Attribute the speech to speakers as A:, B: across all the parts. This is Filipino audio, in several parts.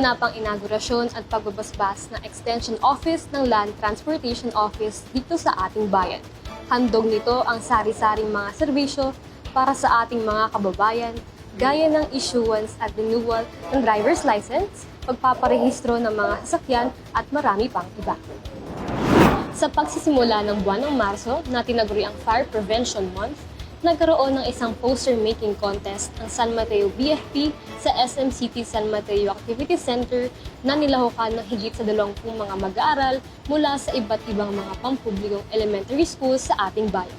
A: Ginanapang inaugurasyon at pagbabasbas ng Extension Office ng Land Transportation Office dito sa ating bayan. Handog nito ang sari-saring mga serbisyo para sa ating mga kababayan gaya ng issuance at renewal ng driver's license, pagpaparehistro ng mga sasakyan at marami pang iba. Sa pagsisimula ng buwan ng Marso na tinaguri ang Fire Prevention Month, nagkaroon ng isang poster-making contest ang San Mateo BFP sa SM City San Mateo Activity Center na nilahukan ng higit sa 20 mga mag-aaral mula sa iba't ibang mga pampublikong elementary schools sa ating bayan.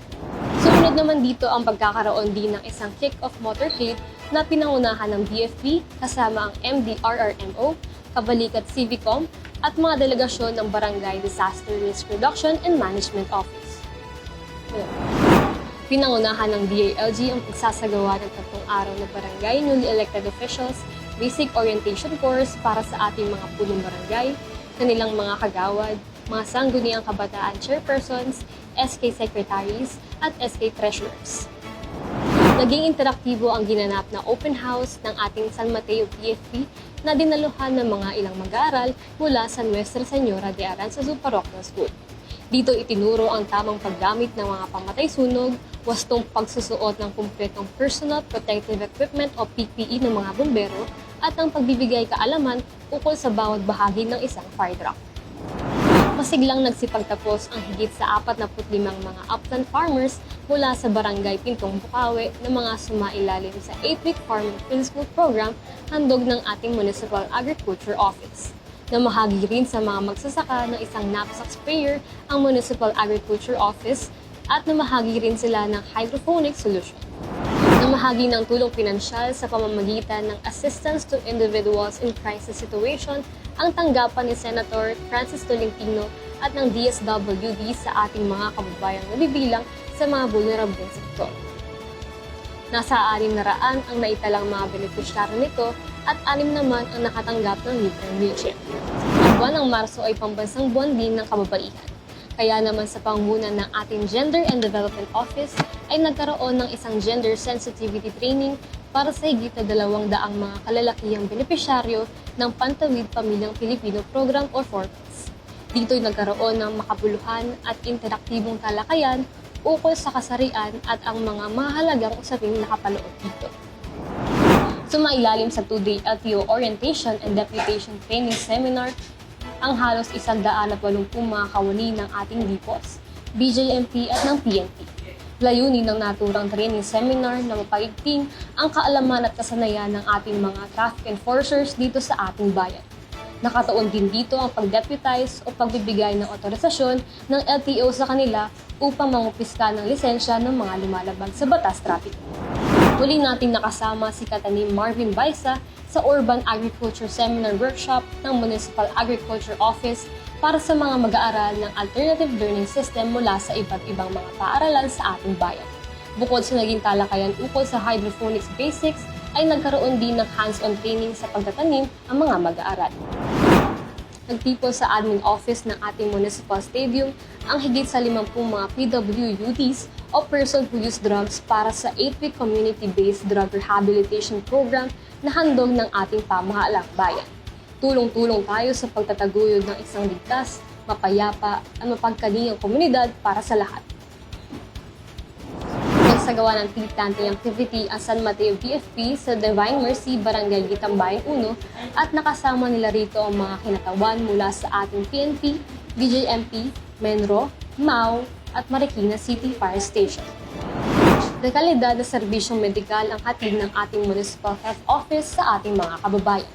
A: Sumunod naman dito ang pagkakaroon din ng isang kick-off motorcade na pinangunahan ng BFP kasama ang MDRRMO, Kabalikat Civicom at mga delegasyon ng Barangay Disaster Risk Reduction and Management Office. Ayun. Pinangunahan ng DALG ang pagsasagawa ng tatlong araw na barangay newly elected officials basic orientation course para sa ating mga punong barangay, kanilang mga kagawad, mga sangguniang kabataan chairpersons, SK secretaries, at SK treasurers. Naging interaktibo ang ginanap na open house ng ating San Mateo PFP na dinaluhan ng mga ilang mag-aaral mula sa Nuestra Señora de Aranzazu Parochial School. Dito itinuro ang tamang paggamit ng mga pamatay sunog, wastong pagsusuot ng kumpletong personal protective equipment o PPE ng mga bumbero, at ang pagbibigay kaalaman ukol sa bawat bahagi ng isang fire truck. Masiglang nagsipagtapos ang higit sa 45 mga upland farmers mula sa barangay Pintong Bukawi na mga sumailalim sa 8-week farming principal program handog ng ating Municipal Agriculture Office. Namahagi rin sa mga magsasaka ng isang knapsack sprayer ang Municipal Agriculture Office at namahagi rin sila ng hydroponic solution. Namahagi ng tulong pinansyal sa pamamagitan ng Assistance to Individuals in Crisis Situation ang tanggapan ni Senator Francis Tolentino at ng DSWD sa ating mga kababayang nabibilang sa mga vulnerable sektor. Nasa anim na raan ang naitalang mga benepisyaryo nito at anim naman ang nakatanggap ng libreng wheelchair. Ang buwan ng Marso ay pambansang buwan din ng kababaihan. Kaya naman sa pangunan ng ating Gender and Development Office ay nagkaroon ng isang gender sensitivity training para sa higit na dalawang daang mga kalalakihang benepisyaryo ng Pantawid Pamilyang Pilipino Program or FORPIS. Dito'y nagkaroon ng makabuluhan at interaktibong talakayan ukol sa kasarian at ang mga mahalagang usaping nakapaloob dito. Sumailalim sa two-day LTO Orientation and Deputation Training Seminar ang halos 180 mga kawani ng ating DPOS, BJMP at ng PNP. Layunin ng naturang training seminar na mapagigting ang kaalaman at kasanayan ng ating mga traffic enforcers dito sa ating bayan. Nakataon din dito ang pag-deputize o pagbibigay ng otorisasyon ng LTO sa kanila upang mangupiska ng lisensya ng mga lumalabag sa batas trapiko. Muli nating nakasama si Katanim Marvin Baisa sa Urban Agriculture Seminar Workshop ng Municipal Agriculture Office para sa mga mag-aaral ng alternative learning system mula sa iba't ibang mga paaralan sa ating bayan. Bukod sa naging talakayan ukol sa hydroponics basics, ay nagkaroon din ng hands-on training sa pagtatanim ang mga mag-aaral. Nagtipo sa admin office ng ating municipal stadium ang higit sa 50 mga PWUDs o person who use drugs para sa 8-week community-based drug rehabilitation program na handog ng ating pamahalang bayan. Tulong-tulong tayo sa pagtataguyod ng isang ligtas, mapayapa at mapagkalingang komunidad para sa lahat. Nagsagawa ng tea planting activity ang San Mateo BFP sa Divine Mercy Barangay Gitambayan 1 at nakasama nila rito ang mga kinatawan mula sa ating PNP, BJMP, Menro, MAU at Marikina City Fire Station. Dekalidad na serbisyong medikal ang hatid ng ating Municipal Health Office sa ating mga kababayan.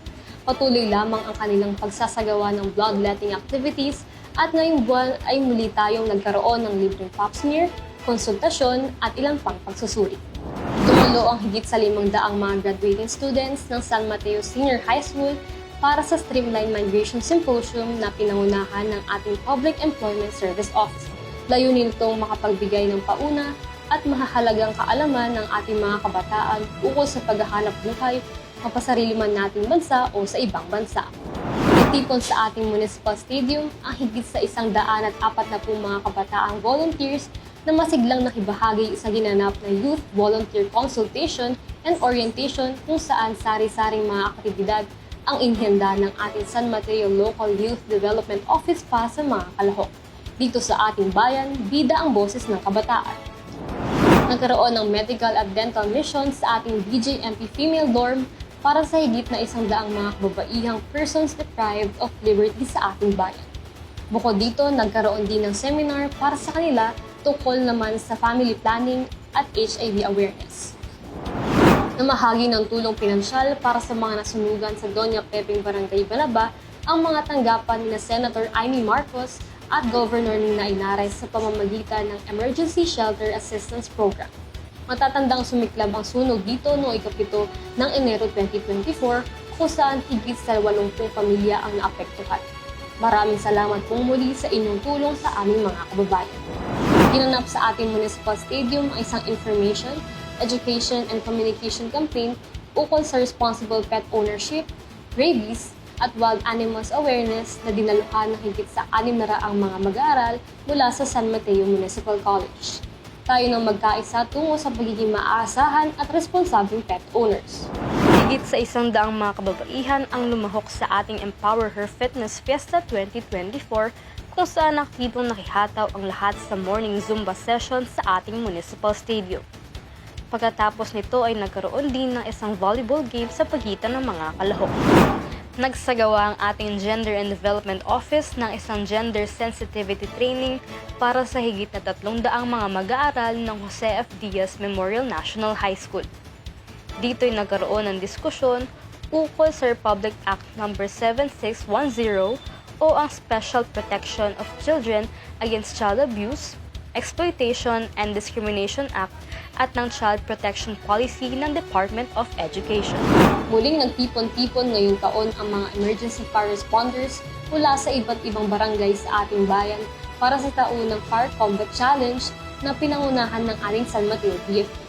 A: Patuloy lamang ang kanilang pagsasagawa ng bloodletting activities at ngayong buwan ay muli tayong nagkaroon ng libreng pap smear, konsultasyon at ilang pang pagsusuri. Dumalo ang higit sa limang daang mga graduating students ng San Mateo Senior High School para sa Streamline Migration Symposium na pinangunahan ng ating Public Employment Service Office. Layunin itong makapagbigay ng pauna at mahahalagang kaalaman ng ating mga kabataan ukol sa paghahanap buhay, mapasarili man nating bansa o sa ibang bansa. Nagtipon sa ating municipal stadium ang higit sa isang daan at apat na mga kabataang volunteers na masiglang nakibahagi sa ginanap na Youth Volunteer Consultation and Orientation kung saan sari-saring mga aktibidad ang inhenda ng ating San Mateo Local Youth Development Office pa sa mga kalahok. Dito sa ating bayan, bida ang boses ng kabataan. Nagkaroon ng medical at dental mission sa ating BJMP Female Dorm para sa higit na isang daang mga kababaihang persons deprived of liberty sa ating bayan. Bukod dito, nagkaroon din ng seminar para sa kanila tungkol naman sa family planning at HIV awareness. Namahagi ng tulong pinansyal para sa mga nasunugan sa Doña Pepeng Barangay Balaba ang mga tanggapan ni Senator Amy Marcos at Governor Nina Inares sa pamamagitan ng Emergency Shelter Assistance Program. Matatandang sumiklab ang sunog dito noong ikapito ng Enero 2024 kung saan higit sa 80 pamilya ang naapektuhan. Maraming salamat pong muli sa inyong tulong sa aming mga kababayan. Ginanap sa ating municipal stadium ang isang information, education and communication campaign ukol sa responsible pet ownership, rabies, at wild animals awareness na dinaluhan ng higit sa 600 mga mag-aaral mula sa San Mateo Municipal College. Tayo nang magkaisa tungo sa pagiging maaasahan at responsabling pet owners. Higit sa isang daang mga kababaihan ang lumahok sa ating Empower Her Fitness Fiesta 2024 kung saan aktibong nakihataw ang lahat sa morning Zumba session sa ating municipal stadium. Pagkatapos nito ay nagkaroon din ng isang volleyball game sa pagitan ng mga kalahok. Nagsagawa ang ating Gender and Development Office ng isang gender sensitivity training para sa higit na tatlong daang mga mag-aaral ng Jose F. Diaz Memorial National High School. Dito ay nagkaroon ng diskusyon ukol sa Republic Act No. 7610 o ang Special Protection of Children Against Child Abuse, Exploitation and Discrimination Act at ng Child Protection Policy ng Department of Education. Muling nagtipon-tipon ngayong taon ang mga emergency fire responders mula sa iba't ibang barangay sa ating bayan para sa taunang Fire Combat Challenge na pinangunahan ng ating San Mateo BFP.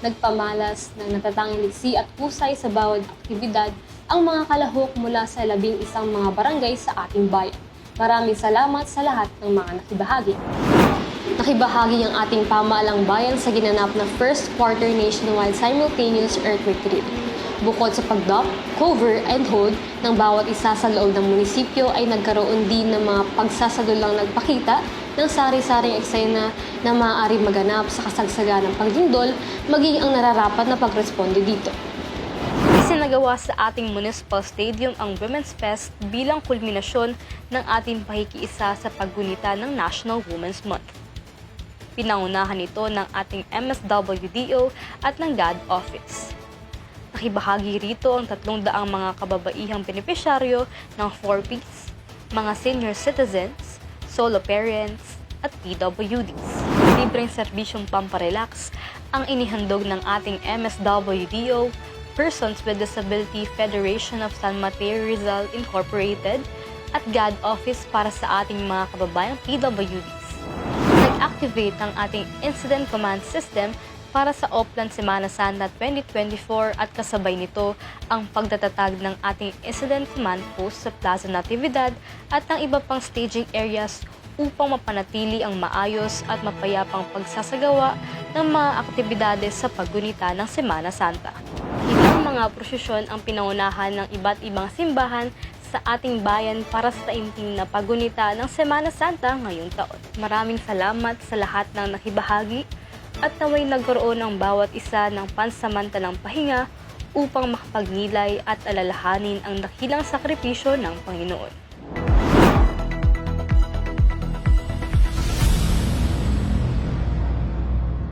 A: Nagpamalas ng natatanging liksi at husay sa bawat aktibidad ang mga kalahok mula sa labing isang mga barangay sa ating bayan. Maraming salamat sa lahat ng mga nakibahagi. Nakibahagi ang ating pamahalang bayan sa ginanap na first quarter nationwide simultaneous earthquake drill. Bukod sa pagdop, cover, and hold ng bawat isa sa loob ng munisipyo ay nagkaroon din ng mga pagsasalulang nagpakita ng sari-saring eksena na maaari maganap sa kasagsagan ng pagdindol maging ang nararapat na pagresponde dito. Isinagawa sa ating municipal stadium ang Women's Fest bilang kulminasyon ng ating pakikiisa sa paggunita ng National Women's Month. Pinangunahan ito ng ating MSWDO at ng GAD Office. Nakibahagi rito ang tatlong daang mga kababaihang benepisyaryo ng 4Ps, mga senior citizens, solo parents, at PWDs. Libreng serbisyong pamparelax ang inihandog ng ating MSWDO, Persons with Disability Federation of San Mateo Rizal Incorporated, at GAD Office para sa ating mga kababayang PWDs. Nag-activate ang ating Incident Command System para sa Oplan Semana Santa 2024 at kasabay nito ang pagtatatag ng ating Incident Command Post sa Plaza Natividad at ng iba pang staging areas upang mapanatili ang maayos at mapayapang pagsasagawa ng mga aktibidades sa paggunita ng Semana Santa. Mga prosesyon ang pinangunahan ng iba't ibang simbahan sa ating bayan para sa taimtim na paggunita ng Semana Santa ngayong taon. Maraming salamat sa lahat ng nakibahagi at naway nagkaroon ng bawat isa ng pansamantalang pahinga upang makapagnilay at alalahanin ang dakilang sakripisyo ng Panginoon.